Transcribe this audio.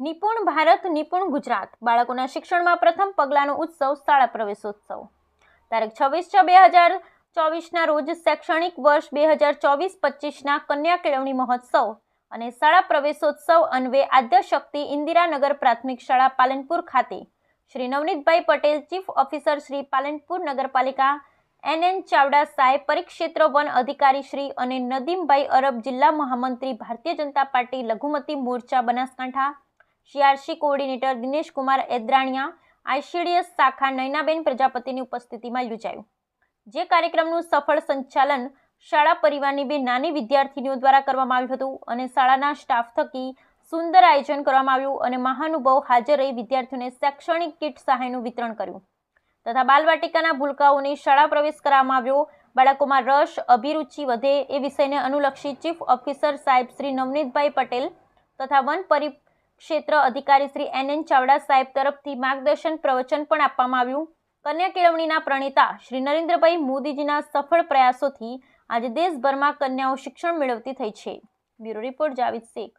નિપુણ ભારત, નિપુણ ગુજરાત. બાળકોના શિક્ષણમાં પ્રથમ પગલાંનો ઉત્સવ શાળા પ્રવેશોત્સવ. તારીખ છવ્વીસ છ બે હજાર ચોવીસના રોજ શૈક્ષણિક વર્ષ બે હજાર ચોવીસ પચીસના કન્યા કેળવણી મહોત્સવ અને શાળા પ્રવેશોત્સવ અન્વે આદ્યશક્તિ ઇન્દિરાનગર પ્રાથમિક શાળા પાલનપુર ખાતે. શ્રી નવનીતભાઈ પટેલ, ચીફ ઓફિસર શ્રી પાલનપુર નગરપાલિકા એન એન ચાવડા સાહેબ, પરિક્ષેત્ર વન અધિકારી શ્રી અને નદીમભાઈ અરબ જિલ્લા મહામંત્રી ભારતીય જનતા પાર્ટી લઘુમતી મોરચા Banaskantha CRC coordinator Dinesh Kumar Edraniya ICDS શાખા નયનાબેન પ્રજાપતિની ઉપસ્થિતિમાં યોજાયું. જે કાર્યક્રમનું સફળ સંચાલન શાળા પરિવારની બે નાની વિદ્યાર્થીનીઓ દ્વારા કરવામાં આવ્યું હતું અને શાળાના સ્ટાફ થકી સુંદર આયોજન કરવામાં આવ્યું અને મહાનુભાવ હાજર રહી વિદ્યાર્થીઓને શૈક્ષણિક કીટ સહાયનું વિતરણ કર્યું. તથા બાલવાટિકાના ભૂલકાઓની શાળા પ્રવેશ કરવામાં આવ્યો. બાળકોમાં રસ, અભિરુચિ વધે એ વિષયને અનુલક્ષી ચીફ ઓફિસર સાહેબ શ્રી નવનીતભાઈ પટેલ તથા વન પરિક્ષેત્ર અધિકારી શ્રી એન એન ચાવડા સાહેબ તરફથી માર્ગદર્શન પ્રવચન પણ આપવામાં આવ્યું. કન્યા કેળવણીના પ્રણેતા શ્રી નરેન્દ્રભાઈ મોદીજીના સફળ પ્રયાસોથી આજે દેશભરમાં કન્યાઓ શિક્ષણ મેળવતી થઈ છે. Bureau report Javed Shaikh.